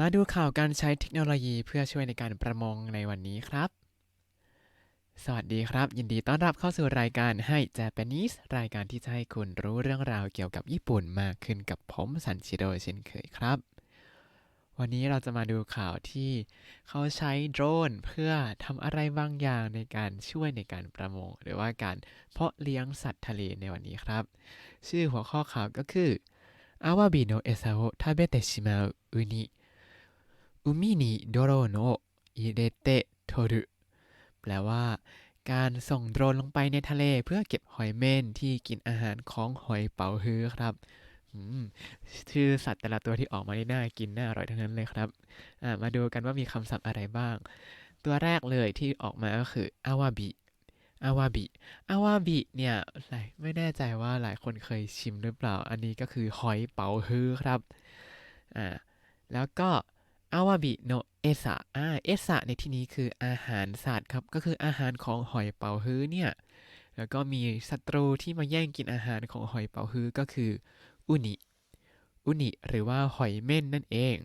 มาดูข่าวการใช้เทคโนโลยีเพื่อช่วยในการประมงในวันนี้ครับ สวัสดีครับ ยินดีต้อนรับเข้าสู่รายการให้ Japanese รายการที่จะให้คุณรู้เรื่องราวเกี่ยวกับญี่ปุ่นมากขึ้นกับผมสันชิโดเช่นเคยครับ วันนี้เราจะมาดูข่าวที่เขาใช้โดรนเพื่อทำอะไรบางอย่างในการช่วยในการประมง หรือว่าการเพาะเลี้ยงสัตว์ทะเลในวันนี้ครับ ชื่อหัวข้อข่าวก็คืออาวาบิโนเอซาโอทาเบเตชิมาอุนิ อุมินิโดโรโนอิเดเตโทรุแปลว่า การส่งโดรนลงไปในทะเลเพื่อเก็บหอยเม่นที่กินอาหารของหอยเป๋าฮื้อครับชื่อสัตว์แต่ละตัวที่ออกมาได้น่ากินน่าอร่อยทั้งนั้นเลยครับมาดูกันว่ามีคำศัพท์อะไรบ้าง ตัวแรกเลยที่ออกมาก็คืออาวาบิอาวาบิอาวาบิเนี่ยหลายไม่แน่ใจว่าหลายคนเคยชิมหรือเปล่า อันนี้ก็คือหอยเป๋าฮื้อครับ อ่า แล้วก็ อาวาบิโนเอสะอ่าเอสะในที่นี้คืออาหารสัตว์ครับ ก็คืออาหารของหอยเป๋าฮื้อเนี่ย แล้วก็มีศัตรูที่มาแย่งกินอาหารของหอยเป๋าฮื้อก็คืออุนิ อุนิ หรือว่าหอยเม่นนั่นเอง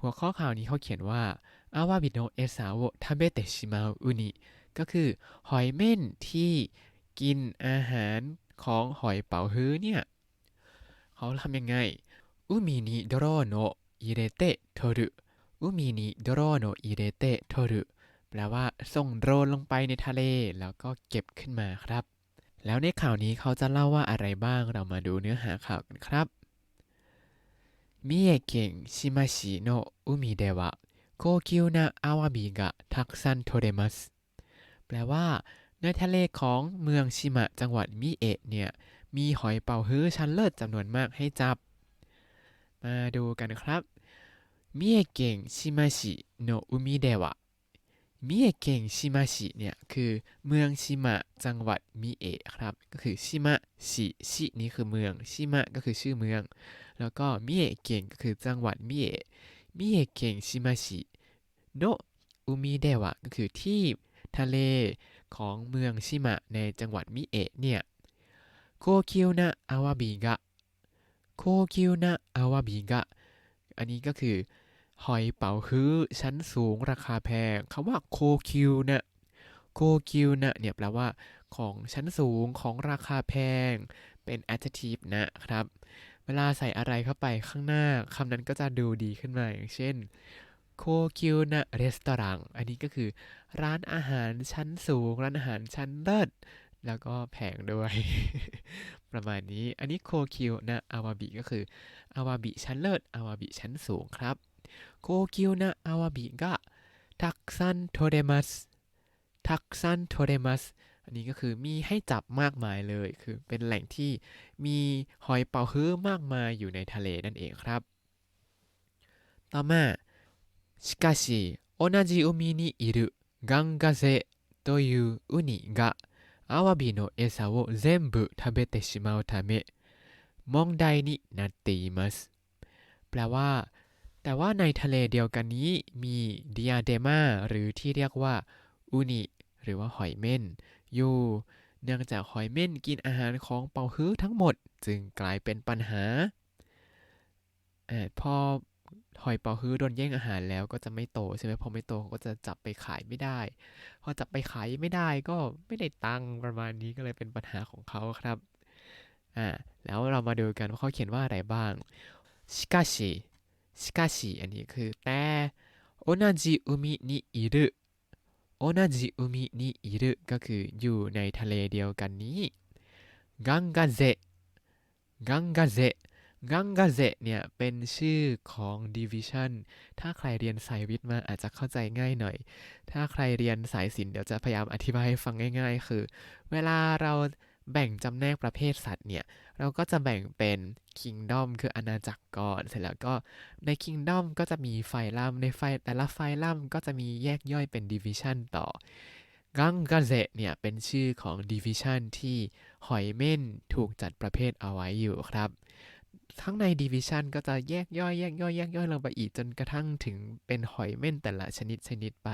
หัวข้อข่าวนี้เขาเขียนว่าอาวาบิโนเอสาโวทาเบเตชิมาอุนิ ก็คือหอยเม่นที่กินอาหารของหอยเป๋าฮื้อเนี่ย เขาทำยังไงอุมินิโดโรโนอิเรเตะโทรุ อุมินิโดโรโนอิเรเตโทรุแปลว่าส่งโดรนลงไปในทะเล แล้วก็เก็บขึ้นมาครับ แล้วในข่าวนี้เขาจะเล่าว่าอะไรบ้างเรามาดูเนื้อหาข่าวกันครับมิเอเกงชิมาชิโนอุมิเดวะโกคิวนาอาวาบิกะทักซันโทเดมัสแปลว่า ในทะเลของเมืองชิมะจังหวัดมิเอะเนี่ย มีหอยเป่าฮื้อชั้นเลิศจำนวนมากให้จับ มาดูกันครับ 三重県志摩市の海ではมิเอะเกงชิมาชิเนี่ยคือเมืองชิมะจังหวัดมิเอะครับ ก็คือชิมะชิชินี่คือเมืองชิมะก็คือชื่อเมือง แล้วก็มิเอะเกงก็คือจังหวัดมิเอะมิเอะเกงชิมาชิโนอุมิเดวะก็คือที่ทะเลของเมืองชิมะในจังหวัดมิเอะเนี่ยโคคิวนะอาวาบิกะโคคิวนะอาวาบิกะอันนี้ก็คือ หอยเป๋าฮื้อชั้นสูงราคาแพงคำว่าโคคิวเนี่ยโคคิวเนี่ยเนี่ยแปลว่าของชั้นสูงของราคาแพง เป็น adjective นะครับ เวลาใส่อะไรเข้าไปข้างหน้าคำนั้นก็จะดูดีขึ้นมาอย่างเช่นโคคิวนะรีสตอรังอันนี้ก็คือ ร้านอาหารชั้นสูง ร้านอาหารชั้นเลิศแล้วก็แพงด้วย ประมาณนี้อันนี้โคคิวนะอาวาบิก็คืออาวาบิชั้นเลิศอาวาบิชั้นสูงครับ 高級なアワビがたくさん取れますたくさん取れますอันนี้ก็คือมีให้จับมากมายเลย คือเป็นแหล่งที่มีหอยเป๋าฮื้อมากมายอยู่ในทะเลนั่นเองครับ ต่อมาしかし同じ海にいるガンガゼというウニがアワビの餌を全部食べてしまうため問題になっていますแปลว่า แต่ว่าในทะเลเดียวกันนี้มีดิอาเดมาหรือที่เรียกว่าอูนิหรือว่าหอยเม่นอยู่ เนื่องจากหอยเม่นกินอาหารของเป่าฮื้อทั้งหมดจึงกลายเป็นปัญหาอพอหอยเป่าฮื้อโดนแย่งอาหารแล้วก็จะไม่โตใช่ไหมพอไม่โตก็จะจับไปขายไม่ได้ พอจับไปขายไม่ได้ก็ไม่ได้ตังประมาณนี้ก็เลยเป็นปัญหาของเขาครับอ่าแล้วเรามาดูกันว่าเขาเขียนว่าอะไรบ้างしかし しかしอันนี้คือแต่同じ海にいる同じ海にいるก็คืออยู่ในทะเลเดียวกันนี้กังกาเซกังกาเซกังกาเซเนี่ยเป็นชื่อของ division ถ้าใครเรียนสายวิทย์มาอาจจะเข้าใจง่ายหน่อย ถ้าใครเรียนสายศิลป์เดี๋ยวจะพยายามอธิบายให้ฟังง่ายๆ คือ เวลาเรา แบ่งจำแนกประเภทสัตว์เนี่ย เราก็จะแบ่งเป็น Kingdom คืออาณาจักรก่อน เสร็จแล้วก็ใน Kingdom ก็จะมีไฟลัมในไฟแต่ละไฟลัมก็จะมีแยกย่อยเป็น Division ต่อกังกาเซเนี่ย เป็นชื่อของ Division ที่หอยเม่นถูกจัดประเภทเอาไว้อยู่ครับทั้งใน Division ก็จะแยกย่อยแยกย่อยแยกย่อยลงไปอีกจนกระทั่งถึงเป็นหอยเม่นแต่ละชนิดชนิดไป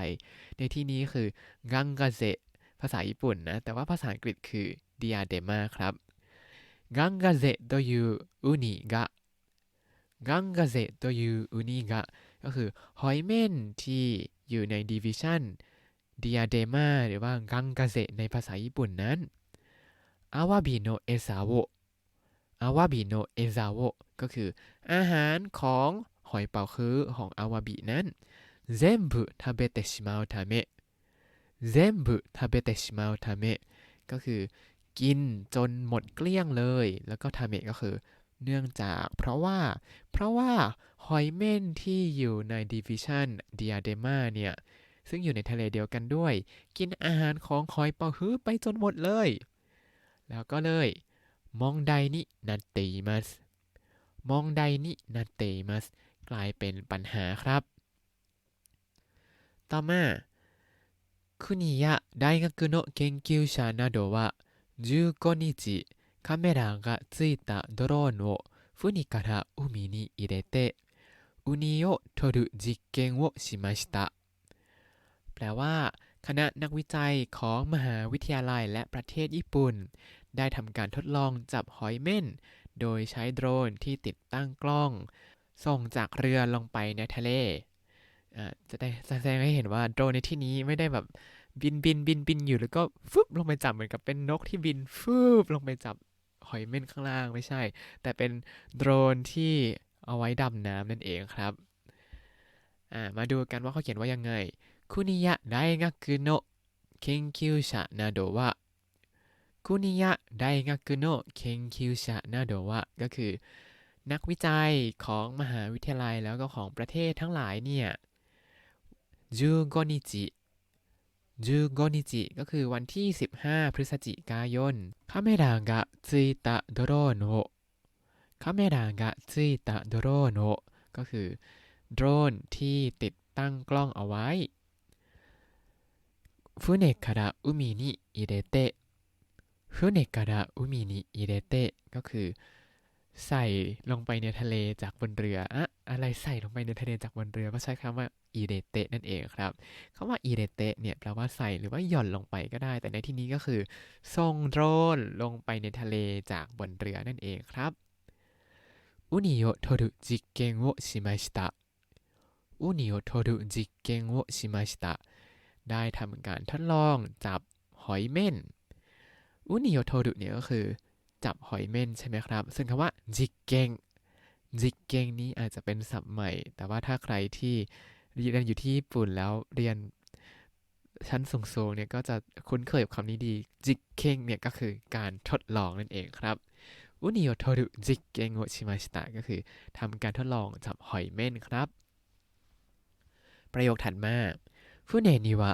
ในที่นี้คือกังกาเซภาษาญี่ปุ่นนะ แต่ว่าภาษาอังกฤษคือ diadema ครับガンガゼというウニがガンガゼというウニが、 ก็คือหอยเม่นที่อยู่ในดิวิชันเดียเดมาหรือว่ากังกาเซในภาษาญี่ปุ่นนั้นอาวาบิโนเอซาโวอาวาบิโนเอซาโวก็คืออาหารของหอยเป๋าคือของอาวาบินั้น全部食べてしまうため全部食べてしまうためก็คือ กินจนหมดเกลี้ยงเลย แล้วก็ทาเมก็คือเนื่องจากเพราะว่า เพราะว่าหอยเม่นที่อยู่ในดิวิชันเดียเดมาเนี่ย ซึ่งอยู่ในทะเลเดียวกันด้วย กินอาหารของหอยเป่าฮื้อไปจนหมดเลย แล้วก็เลย มองไดนินาเตมัสมองไดนินาเตมัสกลายเป็นปัญหาครับ ต่อมาคุณิยะไดกากุโนะเคนคิวชานาโดะ 15日カメラがついたドローンを船から海に入れてウニを取る実験をしましたแปลว่า คณะนักวิจัยของมหาวิทยาลัยและประเทศญี่ปุ่น ได้ทำการทดลองจับหอยเม่น โดยใช้โดรนที่ติดตั้งกล้อง ส่งจากเรือลงไปในทะเลจะได้แสดงให้เห็นว่าโดรนในที่นี้ไม่ได้แบบ บินบินบินบินอยู่แล้วก็ฟึบลงไปจับเหมือนกับเป็นนกที่บินฟึบลงไปจับหอยเม่นข้างล่างไม่ใช่ แต่เป็นโดรนที่เอาไว้ดำน้ำนั่นเองครับมาดูกันว่าเขาเขียนว่ายังไงคุนิยะไดงะกุโนะเคนคิวชะนาโดวะคุนิยะไดงะกุโนะเคนคิวชะนาโดวะก็คือ นักวิจัยของมหาวิทยาลัยแล้วก็ของประเทศทั้งหลายเนี่ย15日จู โกนิจิก็คือวันที่ 15 พฤศจิกายนคาเมรากะซุยตะโดโรโนคาเมรากะซุยตะโดโรโนก็คือโดรนที่ติดตั้งกล้องเอาไว้ฟุเนคาระอุมินิอิเรเตะฟุเนคาระอุมินิอิเรเตก็คือ ใส่ลงไปในทะเลจากบนเรืออะอะไรใส่ลงไปในทะเลจากบนเรือก็ใช้คำว่าอีเดเตนั่นเองครับคำว่าอีเดเตเนี่ยแปลว่าใส่หรือว่าหย่อนลงไปก็ได้ แต่ในที่นี้ก็คือส่งโดรนลงไปในทะเลจากบนเรือนั่นเองครับอุนิโอโทรุจิเกนโอชิมาชิตะอุนิโอโทรุจิเกนโอชิมาชิตะได้ทำการทดลองจับหอยเม่นอุนิโอโทรุเนี่ยก็คือ จับหอยเม่นใช่ไหมครับ ซึ่งคำว่าจิกเกงจิกเกงนี้อาจจะเป็นศัพท์ใหม่ แต่ว่าถ้าใครที่เรียนอยู่ที่ญี่ปุ่นแล้วเรียนชั้นสูงๆเนี่ยก็จะคุ้นเคยกับคำนี้ดีจิกเกงเนี่ยก็คือการทดลองนั่นเองครับอุนิโอโทรุจิกเกงโอชิมาชิตะก็คือทำการทดลองจับหอยเม่นครับ ประโยคถัดมาฟุเนนิวะ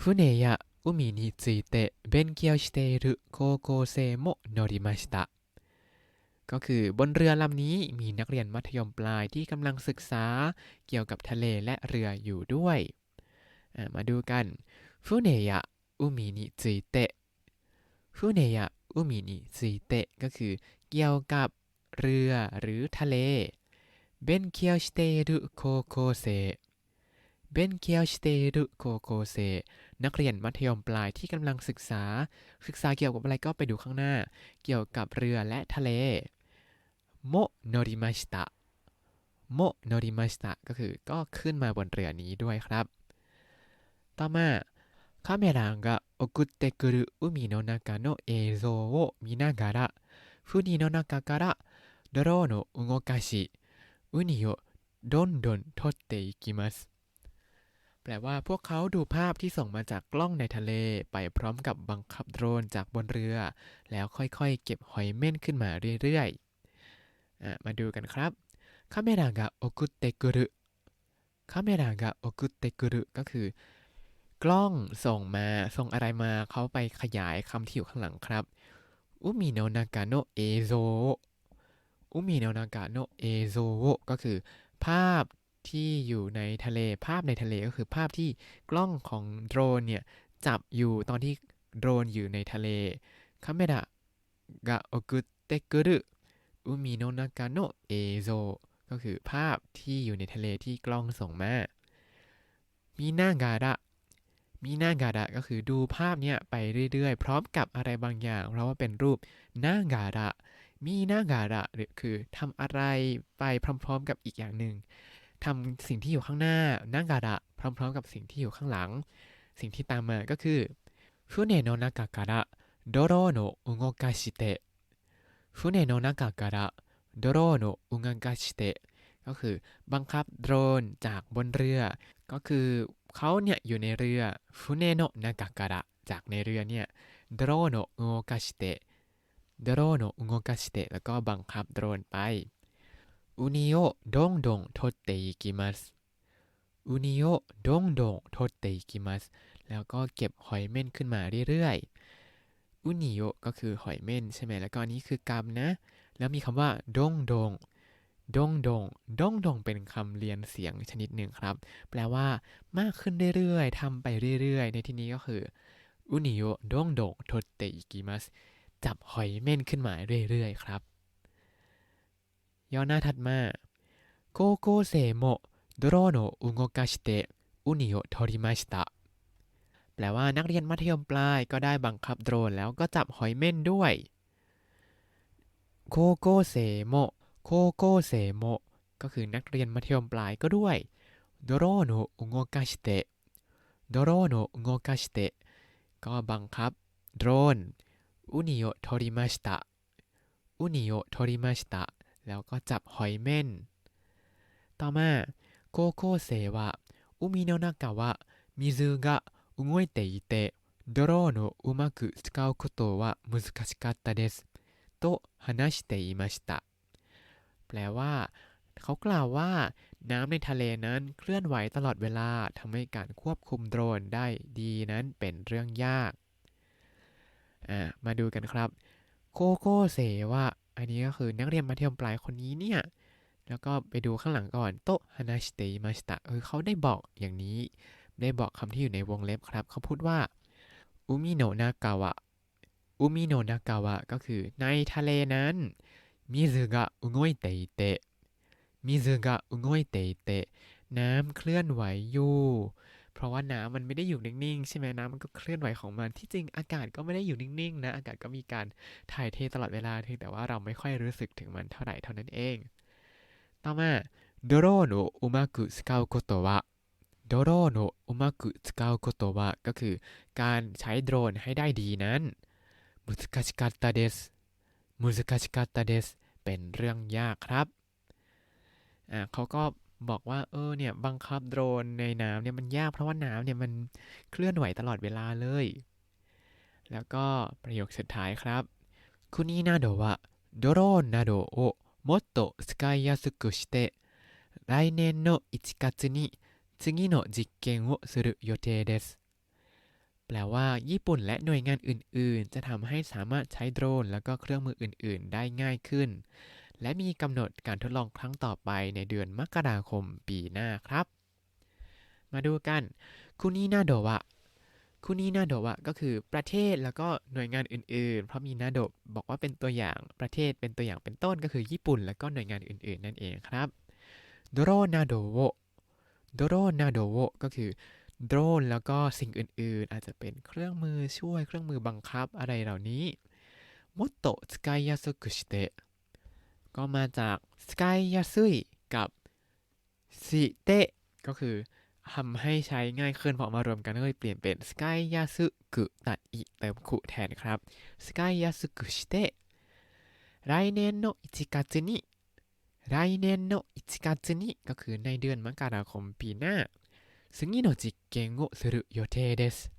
ฟุเนยะ 海について勉強している高校生も乗りましたก็คือบนเรือลำนี้มีนักเรียนมัธยมปลายที่กำลังศึกษาเกี่ยวกับทะเลและเรืออยู่ด้วย มาดูกันฟุเนยะอุมินิซุยเตะฟุเนยะอุมินิซุยเตะก็คือเกี่ยวกับเรือหรือทะเลเบนเคียวสเตรุโคโคเซ เบนเคียวสเตรุโคโคเซนักเรียนมัธยมปลายที่กำลังศึกษา ศึกษาเกี่ยวกับอะไรก็ไปดูข้างหน้า เกี่ยวกับเรือและทะเลโมโนริมาชิตะโมโนริมาชิตะก็คือก็ขึ้นมาบนเรือนี้ด้วยครับ ต่อมาカメラが送ってくる海の中の映像を見ながら船の中からドローンを動かしウニをどんどん取っていきます แปลว่าพวกเขาดูภาพที่ส่งมาจากกล้องในทะเล ไปพร้อมกับบังคับโดรนจากบนเรือ แล้วค่อยๆ เก็บหอยเม่นขึ้นมาเรื่อยๆ มาดูกันครับคาเมรากะโอกุเตกุรุคาเมรากะโอกุเตกุรุก็คือ กล้องส่งมาส่งอะไรมาเขาไปขยายคำที่อยู่ข้างหลังครับอุมิโนนากาโนเอโซอุมิโนนากาโนเอโซก็คือ ภาพ ที่อยู่ในทะเลภาพในทะเลก็คือภาพที่กล้องของโดรนเนี่ย จับอยู่ตอนที่โดรนอยู่ในทะเลคาเมระกะโอกุเตกุรุอุมิโนนากาโนเอโซก็คือภาพที่อยู่ในทะเลที่กล้องส่งมามีหน้าการะมีหน้าการะก็คือดูภาพเนี้ยไปเรื่อยๆ พร้อมกับอะไรบางอย่าง เพราะว่าเป็นรูปหน้าการะมีหน้าการะหรือคือทำอะไรไปพร้อม ๆ กับอีกอย่างหนึ่ง ทำสิ่งที่อยู่ข้างหน้านากาดะพร้อม ๆ กับสิ่งที่อยู่ข้างหลัง สิ่งที่ตามมาก็คือฟุเนโนนากาการะโดโรโนอุงโกาชิเตะฟุเนโนนากาการะโดโรโนอุงโกาชิเตะก็คือบังคับโดรนจากบนเรือ ก็คือเขาเนี่ยอยู่ในเรือฟุเนโนนากาการะจากในเรือเนี่ยโดโรโนอุงโกาชิเตะโดโรโนอุงโกาชิเตะแล้วก็บังคับโดรนไป อุนิโอดงดงโทเตอิกิมัสอุนิโอดงดงโทเตอิกิมัสแล้วก็เก็บหอยเม่นขึ้นมาเรื่อยๆ อุนิโอก็คือหอยเม่นใช่ไหม แล้วก็อันนี้คือกรรมนะ แล้วมีคำว่าดงดงดงดงดงดงเป็นคำเรียนเสียงชนิดหนึ่งครับ แปลว่ามากขึ้นเรื่อยๆทำไปเรื่อยๆ ในที่นี้ก็คืออุนิโอดงดงโทเตอิกิมัสจับหอยเม่นขึ้นมาเรื่อยๆ ครับ ย่อหน้าถัดมาโกโกเซโมโดโรโนอุงโกาชเตอุนิโอทอริมาชตะแปลว่านักเรียนมัธยมปลายก็ได้บังคับโดรนแล้วก็จับหอยเม่นด้วยโกโกเซโมโกโกเซโมก็คือนักเรียนมัธยมปลายก็ด้วยโดโรโนอุงโกาชิเตะโดโรโนอุงโกาชิเตะก็บังคับโดรนอุนิโอทอริมาชิตะอุนิโอทอริมาชิตะ แล้วก็จับหอยเม่น ต่อมาโกโกเซวะอุมิโนนากาวะมิซึが動いていてドローンをうまく使うことは難しかったですと話していましたแปลว่า เขากล่าวว่า น้ำในทะเลนั้นเคลื่อนไหวตลอดเวลาทำให้การควบคุมโดรนได้ดีนั้นเป็นเรื่องยากอ่ามาดูกันครับโกโกเซวะ อันนี้ก็คือนักเรียนมัธยมปลายคนนี้เนี่ย แล้วก็ไปดูข้างหลังก่อนโตฮานาชิเตมาชิตะเออเขาได้บอกอย่างนี้ ได้บอกคำที่อยู่ในวงเล็บครับ เขาพูดว่าอุมิโนนากาวะอุมิโนนากาวะก็คือในทะเลนั้นมิซึกะอุงอยเตเตะมิซึกะอุงอยเตเตะน้ำเคลื่อนไหวอยู่ เพราะว่าน้ำมันไม่ได้อยู่นิ่งๆ ใช่ไหมน้ำมันก็เคลื่อนไหวของมัน ที่จริงอากาศก็ไม่ได้อยู่นิ่งๆนะ อากาศก็มีการถ่ายเทตลอดเวลาเพียงแต่ว่าเราไม่ค่อยรู้สึกถึงมันเท่าไหร่เท่านั้นเอง ต่อมาโดโรโนอุมากุสกาโกโตวะโดโรโนอุมากุสกาโกโตวะก็คือการใช้โดรนให้ได้ดีนั้นมุสกาชิกัตาเดสมุสกาชิกัตตาเดสเป็นเรื่องยากครับ อ่าเขาก็ บอกว่าเออเนี่ยบังคับโดรนในน้ำเนี่ยมันยากเพราะว่าน้ำเนี่ยมันเคลื่อนไหวตลอดเวลาเลย แล้วก็ประโยคสุดท้ายครับคุนินาโดะโดโรนนาโดโอもっと使いやすくして来年の1月に次の実験をする予定ですแปลว่าญี่ปุ่นและหน่วยงานอื่น ๆ จะทำให้สามารถใช้โดรน แล้วก็เครื่องมืออื่น ๆ ได้ง่ายขึ้น และมีกำหนดการทดลองครั้งต่อไปในเดือนมกราคมปีหน้าครับ มาดูกันคุนินาโดะคุนินาโดะก็คือประเทศแล้วก็หน่วยงานอื่นๆ เพราะมีนาโดบอกว่าเป็นตัวอย่างประเทศเป็นตัวอย่างเป็นต้นก็คือญี่ปุ่น แล้วก็หน่วยงานอื่น ๆ นั่นเองครับโดโรนาโดโวโดโรนาโดโวก็คือโดรนแล้วก็สิ่งอื่นๆ อาจจะเป็นเครื่องมือช่วยเครื่องมือบังคับอะไรเหล่านี้มดโตสกายยาสุกุชิเตะ ก็มาจากสกายยาซุยกับสิเตะก็คือทำให้ใช้ง่ายขึ้นพอมารวมกันก็เลยเปลี่ยนเป็นสกายยาสุกุตัดอิเติมคุแทนครับสกายยาสุกุชิเตะ来年の1月に来年の1月にก็คือในเดือนมกราคมปีหน้า次の実験をする予定です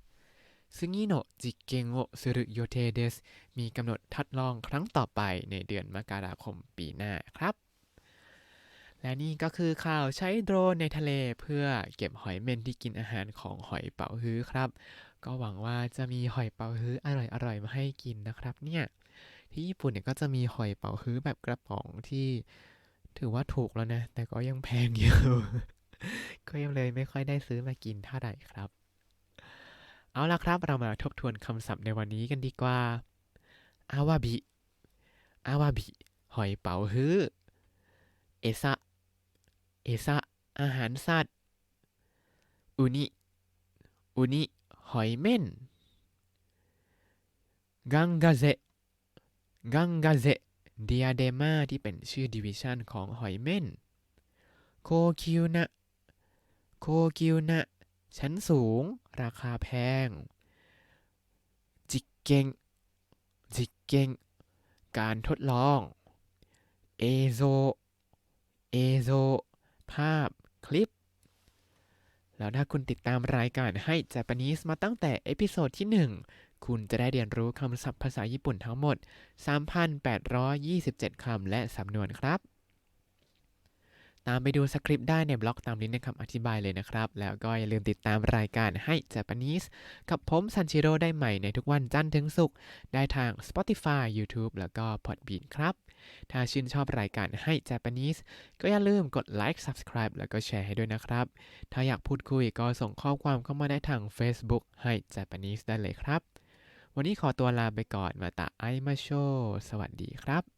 次の実験をする予定ですมีกำหนดทดลองครั้งต่อไปในเดือนมกราคมปีหน้าครับ และนี่ก็คือข่าวใช้โดรนในทะเลเพื่อเก็บหอยเม่นที่กินอาหารของหอยเป๋าฮื้อครับ ก็หวังว่าจะมีหอยเป๋าฮื้ออร่อยๆมาให้กินนะครับเนี่ย ที่ญี่ปุ่นเนี่ยก็จะมีหอยเป๋าฮื้อแบบกระป๋องที่ถือว่าถูกแล้วนะ แต่ก็ยังแพงอยู่ ก็ยังเลยไม่ค่อยได้ซื้อมากินเท่าไหร่ครับ เอาละครับ เรามาทบทวนคำศัพท์ในวันนี้กันดีกว่า อาวาบิ อาวาบิ หอยเป๋าฮื้อ เอซะ เอซะ อาหารสัตว์ อุนิ อุนิ หอยเม่น กังกาเซ กังกาเซเดียเดมาที่เป็นชื่อดิวิชันของหอยเม่น โคคิวนะ โคคิวนะ ชั้นสูง ราคาแพง จิกเกงจิกเกงการทดลอง เอโซ เอโซ ภาพ คลิป แล้วถ้าคุณติดตามรายการให้ Japanese มาตั้งแต่เอพิโซดที่ 1 คุณจะได้เรียนรู้คำศัพท์ภาษาญี่ปุ่นทั้งหมด 3,827 คำและสำนวนครับ ตามไปดูสคริปต์ได้ในบล็อกตามลิงก์ในคำอธิบายเลยนะครับ แล้วก็อย่าลืมติดตามรายการให้ Japanese กับผมซันชิโร่ได้ใหม่ในทุกวันจันทร์ถึงศุกร์ได้ทาง Spotify YouTube แล้วก็ Podbean ครับ ถ้าชื่นชอบรายการให้ Japanese ก็อย่าลืมกดไลค์ Subscribe แล้วก็แชร์ให้ด้วยนะครับ ถ้าอยากพูดคุยก็ส่งข้อความเข้ามาได้ทาง Facebook ให้ Japanese ได้เลยครับ วันนี้ขอตัวลาไปก่อนมาตาไอมาโช สวัสดีครับ